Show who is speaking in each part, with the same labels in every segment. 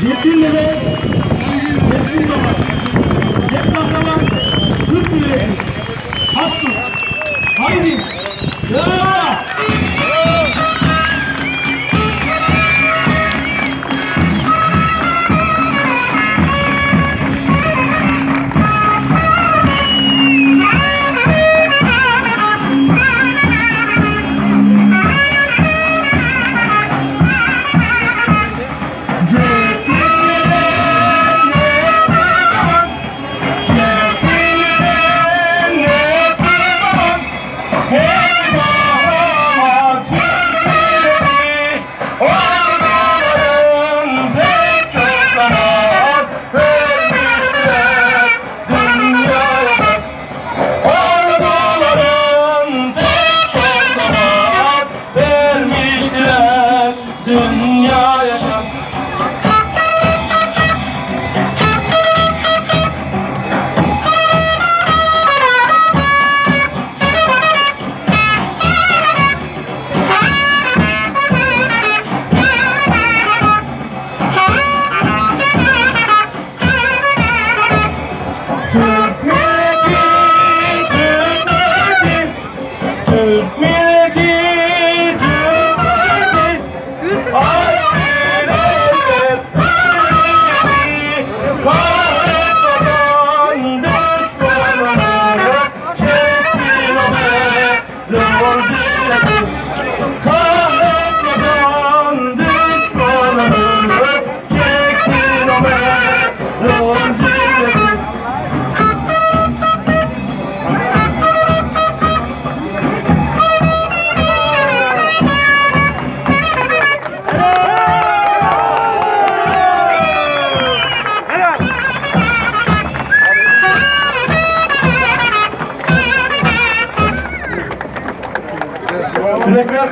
Speaker 1: জিতে নেবে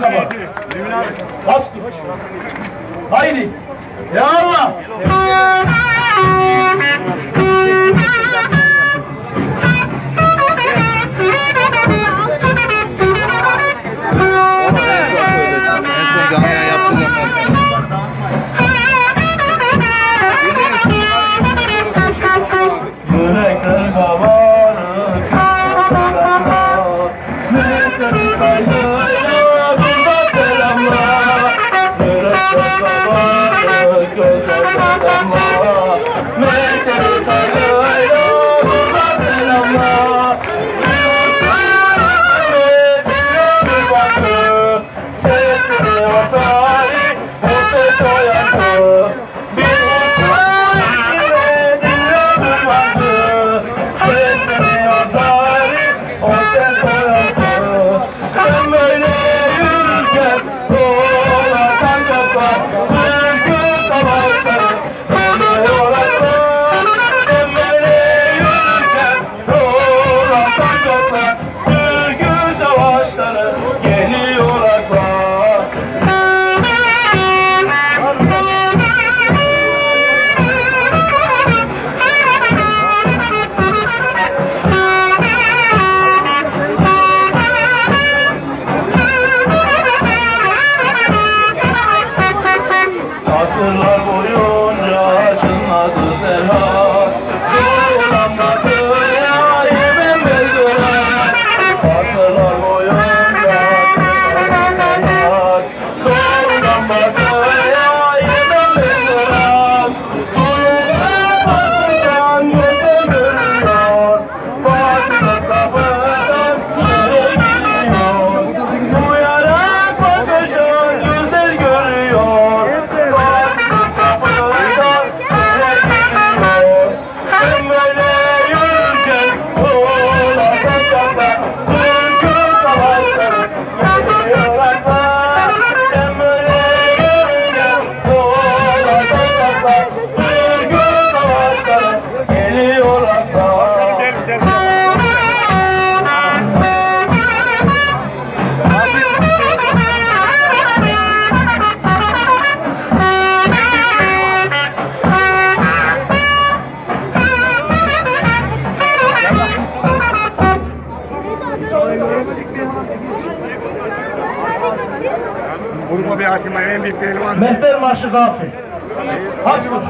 Speaker 1: Kapat. Bas. Haydi. Mehter marşı gafil.
Speaker 2: Hasbus.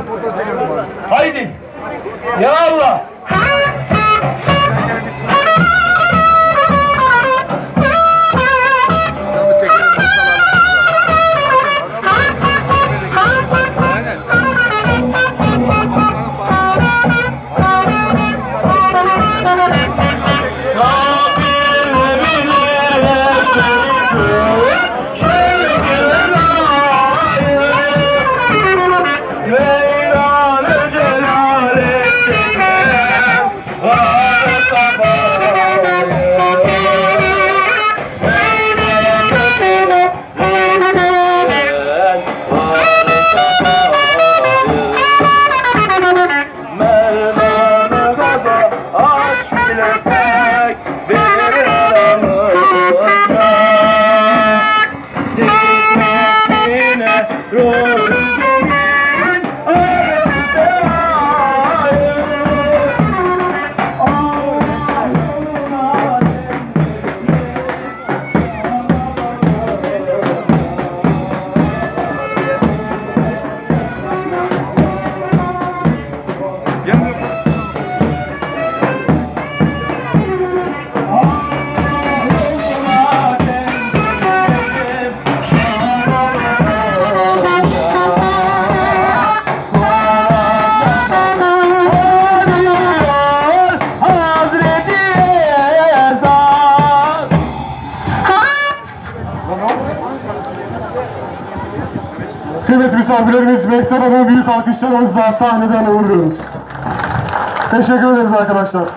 Speaker 2: Haydi. Ya Allah.
Speaker 1: Çekelim
Speaker 3: Büyük alkışlarımızla sahneden uğurluyoruz. Teşekkür ederiz arkadaşlar.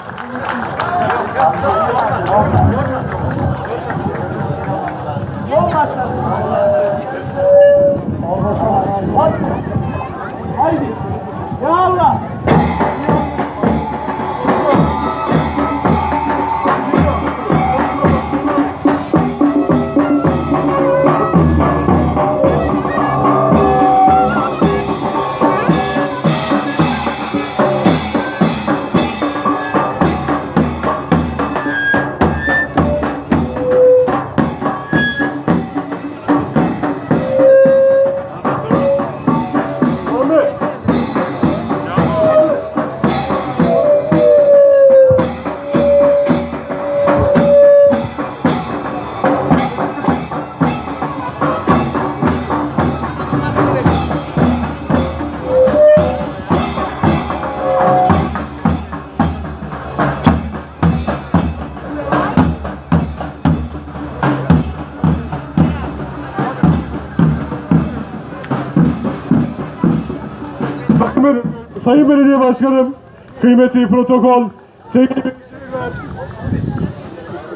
Speaker 3: Belediye Başkanım, kıymetli protokol, sevgili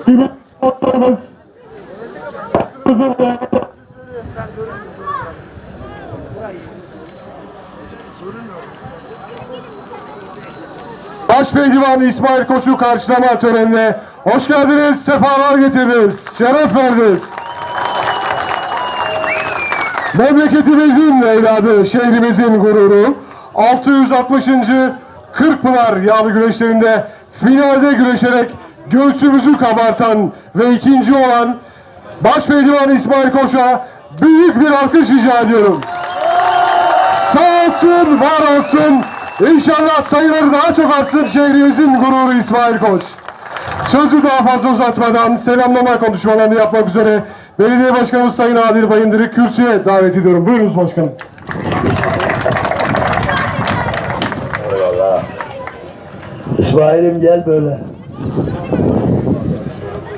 Speaker 3: kıymetli sportlarımız, Başbey Divanı İsmail Koçu karşılama törenine hoş geldiniz, sefalar getirdiniz, şeref verdiniz. Memleketimizin evladı, şehrimizin gururu, 660. Kırkpınar yağlı güreşlerinde finalde güreşerek göğsümüzü kabartan ve ikinci olan Başpehlivan İsmail Koç'a büyük bir alkış rica ediyorum. Sağ olsun, var olsun. İnşallah sayıları daha çok artsın şehrimizin gururu İsmail Koç. Sözü daha fazla uzatmadan selamlama konuşmalarını yapmak üzere Belediye Başkanımız Sayın Adil Bayındır'ı kürsüye davet ediyorum. Buyurunuz başkanım.
Speaker 4: İsmail'im gel böyle.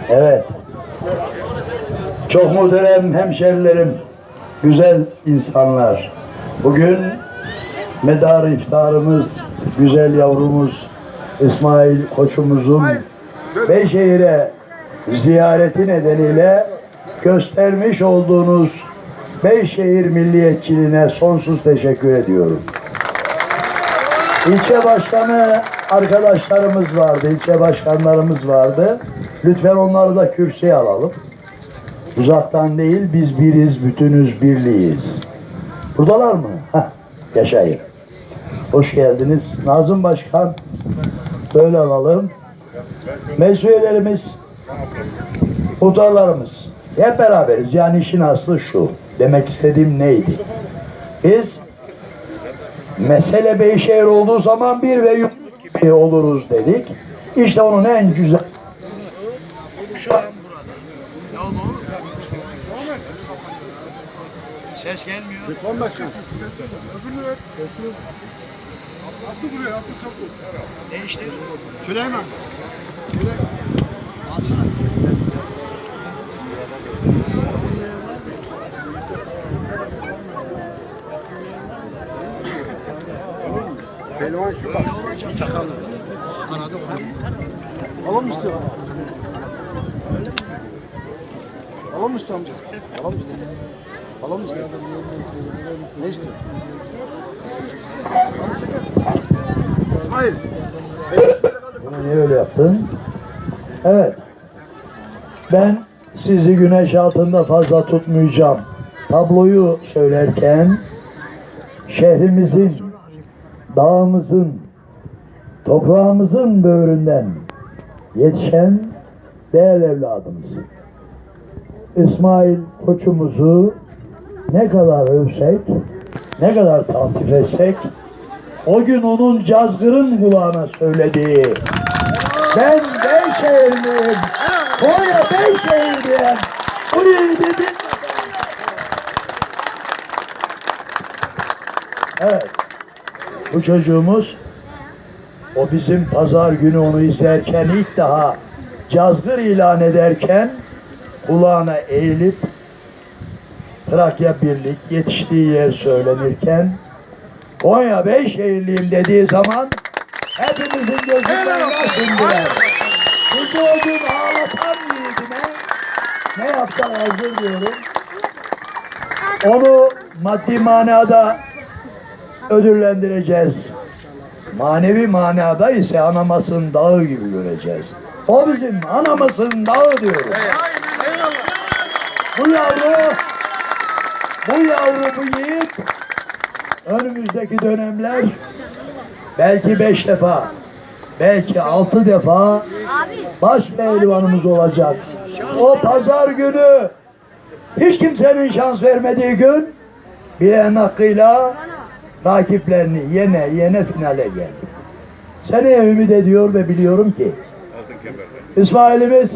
Speaker 4: Evet. Çok muhterem hemşerilerim, güzel insanlar. Bugün medar iftarımız, güzel yavrumuz İsmail koçumuzun Beyşehir'e ziyareti nedeniyle göstermiş olduğunuz Beyşehir milliyetçiliğine sonsuz teşekkür ediyorum. İlçe başkanı arkadaşlarımız vardı, ilçe başkanlarımız vardı. Lütfen onları da kürsüye alalım. Uzaktan değil, biz biriz, bütünüz, birliğiz. Buradalar mı? Heh, yaşayın. Hoş geldiniz. Nazım Başkan, böyle alalım. Meclis muhtarlarımız, hep beraberiz. Yani işin aslı şu. Demek istediğim neydi? Biz Mesele Beyşehir olduğu zaman bir ve gibi oluruz dedik. İşte onun en güzel şu an burada. Ne oldu oğlum? Ses gelmiyor. Değiştir. Süleyman. Alsana.
Speaker 3: Alalım mı istiyor? Alalım mı amca? Alalım mı? Alalım mı? Ne istiyor? İsmail.
Speaker 4: Bunu niye öyle yaptın? Evet. Ben sizi güneş altında fazla tutmayacağım. Tabloyu söylerken şehrimizin, dağımızın, toprağımızın böğründen yetişen değerli evladımız. İsmail koçumuzu ne kadar övsek, ne kadar takip etsek, o gün onun cazgırın kulağına söylediği ben Beyşehirliyim, Konya Beyşehirliyim, burayı dedim. Evet, bu çocuğumuz o bizim pazar günü onu izlerken ilk daha cazgır ilan ederken kulağına eğilip Trakya Birlik yetiştiği yer söylenirken Konya Beyşehirliyim dediği zaman hepimizin gözünden yaş indiler. O gün ağlatan yiğidine ne yapsak hazır diyorum. Onu maddi manada ödüllendireceğiz. Manevi manada ise anamızın dağı gibi göreceğiz. O bizim anamızın dağı diyorum. Bu yavru, bu yavru, bu yiğit önümüzdeki dönemler belki beş defa, belki altı defa baş pehlivanımız olacak. O pazar günü hiç kimsenin şans vermediği gün bilen hakkıyla rakiplerini yene yene finale geldi. Seneye ümit ediyor ve biliyorum ki İsmail'imiz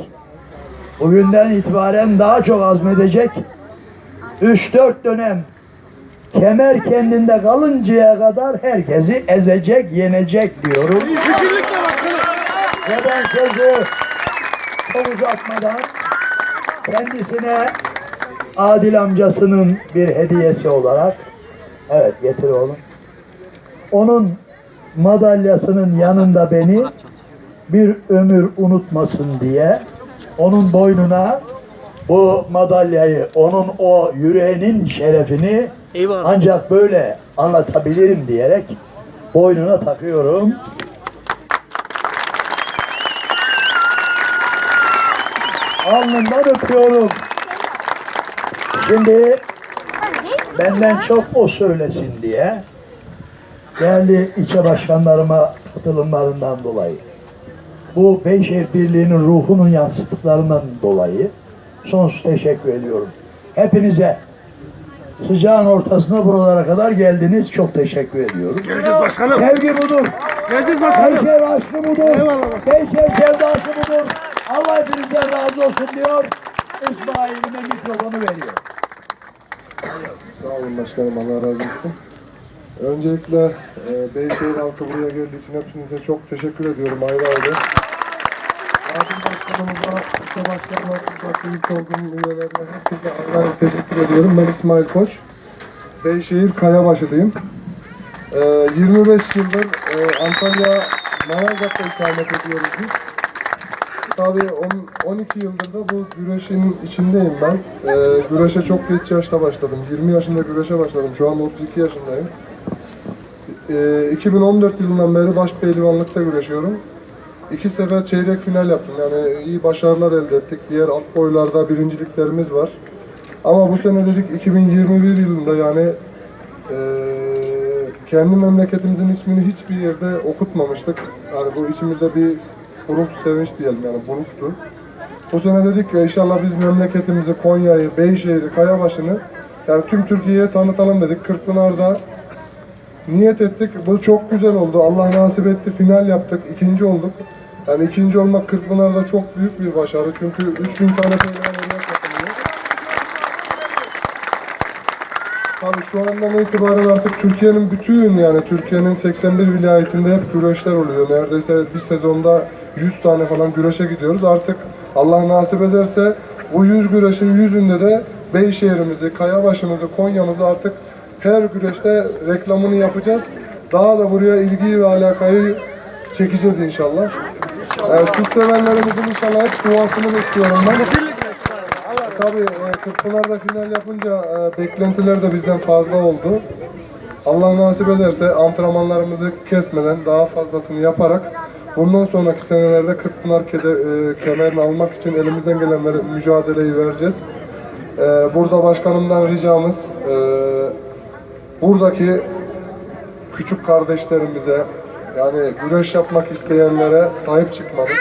Speaker 4: bugünden itibaren daha çok azmedecek. 3-4 dönem kemer kendinde kalıncaya kadar herkesi ezecek, yenecek diyorum. Ve ben sözü çok uzatmadan kendisine Adil amcasının bir hediyesi olarak evet getir oğlum. Onun madalyasının yanında beni bir ömür unutmasın diye onun boynuna bu madalyayı, onun o yüreğinin şerefini ancak böyle anlatabilirim diyerek boynuna takıyorum. Alnından öpüyorum. Şimdi benden çok o söylesin diye değerli ilçe başkanlarıma katılımlarından dolayı bu Beyşehir Birliği'nin ruhunun yansıttıklarından dolayı sonsuz teşekkür ediyorum. Hepinize sıcağın ortasına buralara kadar geldiniz. Çok teşekkür ediyorum.
Speaker 3: Geleceğiz başkanım.
Speaker 4: Sevgi budur.
Speaker 3: Geleceğiz başkanım.
Speaker 4: Beyşehir aşkı budur.
Speaker 3: Eyvallah.
Speaker 4: Beyşehir sevdası budur. Allah hepinizden razı olsun diyor. İsmail'ime mikrofonu veriyor.
Speaker 5: Sağ olun başkanım Allah razı olsun. Öncelikle e, Beyşehir halkı buraya geldiği için hepinize çok teşekkür ediyorum ayrı ayrı. Adil başkanımıza, başkanıma, buradaki ilk olduğum üyelerine hepinize ayrı ayrı teşekkür ediyorum. Ben İsmail Koç. Beyşehir Kayabaşı'dayım. E, 25 yıldır e, Antalya Manavgat'ta ikamet ediyoruz biz. On- 12 yıldır da bu güreşin içindeyim ben. Ee, güreşe çok geç yaşta başladım. 20 yaşında güreşe başladım. Şu an 32 yaşındayım. Ee, 2014 yılından beri baş pehlivanlıkta güreşiyorum. İki sefer çeyrek final yaptım. Yani iyi başarılar elde ettik. Diğer alt boylarda birinciliklerimiz var. Ama bu sene dedik 2021 yılında yani eee, kendi memleketimizin ismini hiçbir yerde okutmamıştık. Yani bu içimizde bir buruk sevinç diyelim yani buruktu. Bu sene dedik ki inşallah biz memleketimizi, Konya'yı, Beyşehir'i, Kayabaşı'nı yani tüm Türkiye'ye tanıtalım dedik. Kırkpınar'da niyet ettik. Bu çok güzel oldu. Allah nasip etti. Final yaptık. ikinci olduk. Yani ikinci olmak Kırkpınar'da çok büyük bir başarı. Çünkü 3000 tane katılıyor. Tabii şu andan itibaren artık Türkiye'nin bütün yani Türkiye'nin 81 vilayetinde hep güreşler oluyor. Neredeyse bir sezonda 100 tane falan güreşe gidiyoruz. Artık Allah nasip ederse bu 100 güreşin yüzünde de Beyşehir'imizi, Kayabaşı'mızı, Konya'mızı artık her güreşte reklamını yapacağız. Daha da buraya ilgiyi ve alakayı çekeceğiz inşallah. Ee, siz sevenlerimizin inşallah hep duasını bekliyorum ben. Tabii e, Kırkpınar'da final yapınca e, beklentiler de bizden fazla oldu. Allah nasip ederse antrenmanlarımızı kesmeden daha fazlasını yaparak bundan sonraki senelerde Kırkpınar e, kemerini almak için elimizden gelen mü- mücadeleyi vereceğiz. E, burada başkanımdan ricamız e, buradaki küçük kardeşlerimize yani güreş yapmak isteyenlere sahip çıkmanız.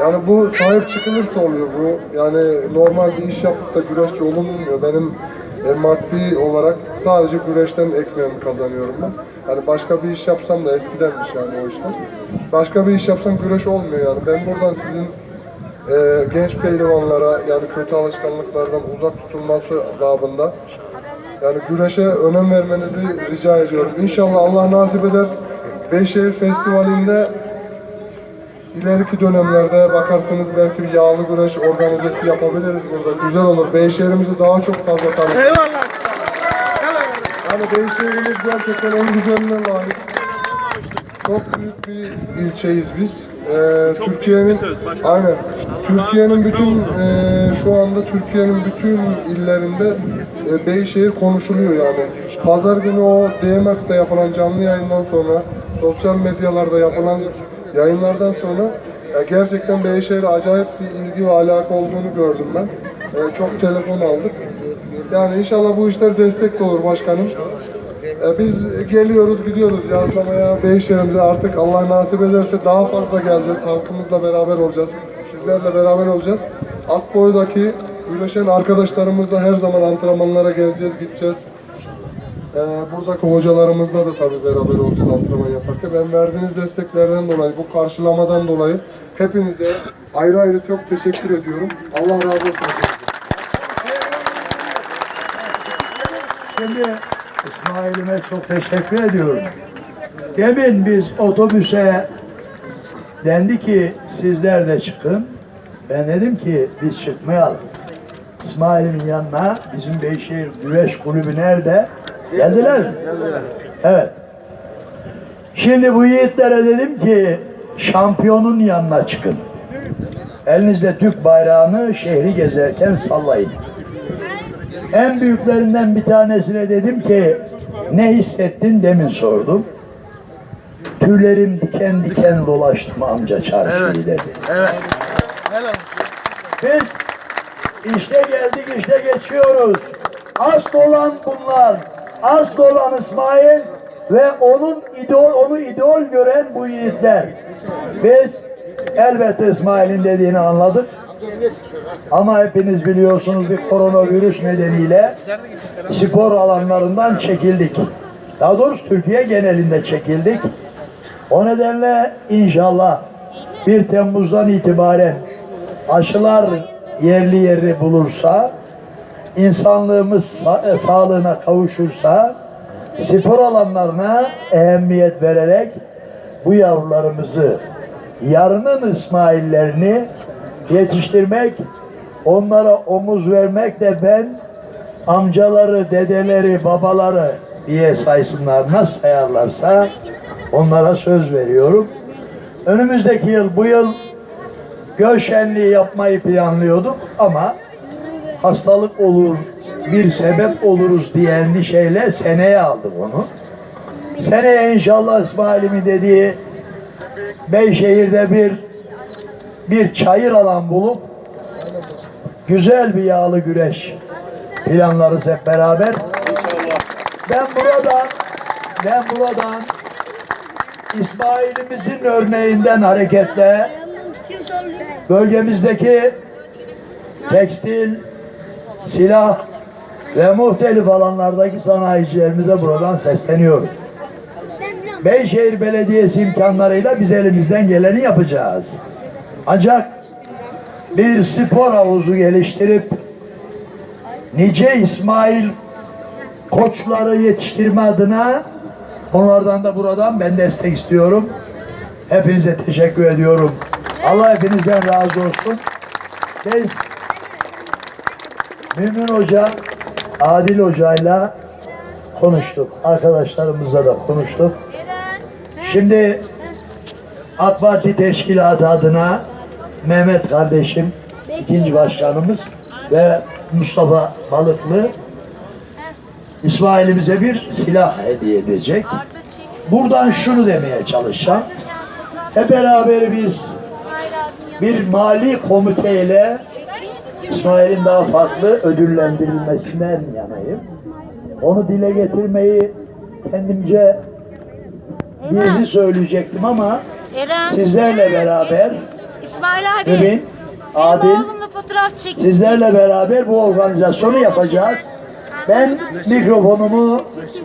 Speaker 5: Yani bu sahip çıkılırsa oluyor bu. Yani normal bir iş yapıp da güreşçi olunmuyor. Benim e, maddi olarak sadece güreşten ekmeğimi kazanıyorum ben. Yani başka bir iş yapsam da eskidenmiş yani o işler. Başka bir iş yapsam güreş olmuyor yani. Ben buradan sizin e, genç pehlivanlara yani kötü alışkanlıklardan uzak tutulması babında yani güreşe önem vermenizi rica ediyorum. İnşallah Allah nasip eder. Beyşehir Festivali'nde ileriki dönemlerde bakarsınız belki bir yağlı güreş organizesi yapabiliriz burada. Güzel olur. Beyşehir'imizi daha çok fazla tanıtır. Eyvallah. Yani Beyşehir'imiz gerçekten en güzeline layık. Çok büyük bir ilçeyiz biz. Ee, Türkiye'nin aynen. Türkiye'nin bütün e, şu anda Türkiye'nin bütün illerinde e, Beyşehir konuşuluyor yani. Pazar günü o DMX'te yapılan canlı yayından sonra sosyal medyalarda yapılan yayınlardan sonra e, gerçekten Beyşehir'e acayip bir ilgi ve alaka olduğunu gördüm ben. E, çok telefon aldık. Yani inşallah bu işler destek de olur başkanım. E, Biz geliyoruz gidiyoruz yazlamaya Beyşehir'imize artık Allah nasip ederse daha fazla geleceğiz. Halkımızla beraber olacağız. Sizlerle beraber olacağız. Akboy'daki güreşen arkadaşlarımızla her zaman antrenmanlara geleceğiz, gideceğiz. E, buradaki hocalarımızla da tabii beraber olacağız antrenman yaparken. Ben verdiğiniz desteklerden dolayı, bu karşılamadan dolayı hepinize ayrı ayrı çok teşekkür ediyorum. Allah razı olsun.
Speaker 4: Şimdi İsmail'ime çok teşekkür ediyorum. Demin biz otobüse dendi ki sizler de çıkın. Ben dedim ki biz çıkmayalım. İsmail'imin yanına bizim Beyşehir Güreş Kulübü nerede? Geldiler mi? Evet. Şimdi bu yiğitlere dedim ki şampiyonun yanına çıkın. Elinizde Türk bayrağını şehri gezerken sallayın. En büyüklerinden bir tanesine dedim ki ne hissettin demin sordum. Tüylerim diken diken dolaştım amca çarşıyı dedi.
Speaker 6: Evet.
Speaker 4: Biz işte geldik işte geçiyoruz. Asıl olan bunlar. Asıl olan İsmail ve onun idol, onu idol gören bu yiğitler. Biz elbette İsmail'in dediğini anladık. Ama hepiniz biliyorsunuz bir koronavirüs nedeniyle spor alanlarından çekildik. Daha doğrusu Türkiye genelinde çekildik. O nedenle inşallah 1 Temmuz'dan itibaren aşılar yerli yerini bulursa, insanlığımız sa- e, sağlığına kavuşursa, spor alanlarına ehemmiyet vererek bu yavrularımızı, yarının İsmail'lerini yetiştirmek, onlara omuz vermek de ben amcaları, dedeleri, babaları diye saysınlar. Nasıl sayarlarsa onlara söz veriyorum. Önümüzdeki yıl, bu yıl göl şenliği yapmayı planlıyorduk ama hastalık olur, bir sebep oluruz diye endişeyle seneye aldık onu. Seneye inşallah İsmail'imin dediği Beyşehir'de bir bir çayır alan bulup güzel bir yağlı güreş planlarız hep beraber. Ben buradan ben buradan İsmail'imizin örneğinden hareketle bölgemizdeki tekstil, silah ve muhtelif alanlardaki sanayicilerimize buradan sesleniyorum. Beyşehir Belediyesi imkanlarıyla biz elimizden geleni yapacağız. Ancak bir spor havuzu geliştirip nice İsmail koçları yetiştirme adına onlardan da buradan ben destek istiyorum. Hepinize teşekkür ediyorum. Allah hepinizden razı olsun. Biz Mümin Hoca, Adil Hoca'yla konuştuk. Arkadaşlarımızla da konuştuk. Şimdi AK Parti Teşkilatı adına Mehmet kardeşim, ikinci başkanımız ve Mustafa Balıklı İsmail'imize bir silah hediye edecek. Buradan şunu demeye çalışacağım. Hep beraber biz bir mali komiteyle İsmail'in daha farklı ödüllendirilmesinden yanayım. Onu dile getirmeyi kendimce gizli söyleyecektim ama sizlerle beraber
Speaker 7: İsmail abi.
Speaker 4: Mümin,
Speaker 7: benim
Speaker 4: Adil,
Speaker 7: oğlumla fotoğraf çek.
Speaker 4: sizlerle beraber bu organizasyonu yapacağız. Ben mikrofonumu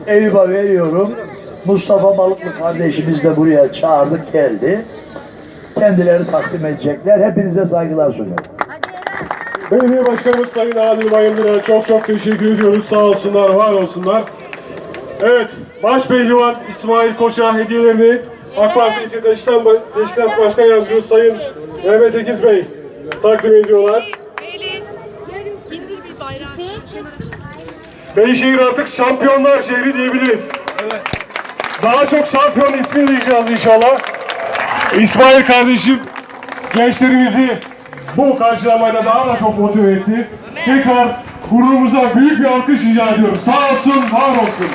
Speaker 4: Eyüp'e veriyorum. Mustafa Balıklı kardeşimiz de buraya çağırdık geldi. Kendileri takdim edecekler. Hepinize saygılar sunuyorum.
Speaker 8: Belediye Başkanımız Sayın Adil Bayındır'a çok çok teşekkür ediyoruz. Sağ olsunlar, var olsunlar. Evet, Baş Pehlivan İsmail Koç'a hediyelerini AK Parti İlçe Teşkilat, Başkan Yardımcısı Sayın Mehmet Ekiz Bey takdim ediyorlar. Beyşehir artık şampiyonlar şehri diyebiliriz. Daha çok şampiyon ismini diyeceğiz inşallah. İsmail kardeşim gençlerimizi bu karşılamayla daha da çok motive etti. Tekrar gururumuza büyük bir alkış rica ediyorum. Sağ olsun, var olsun.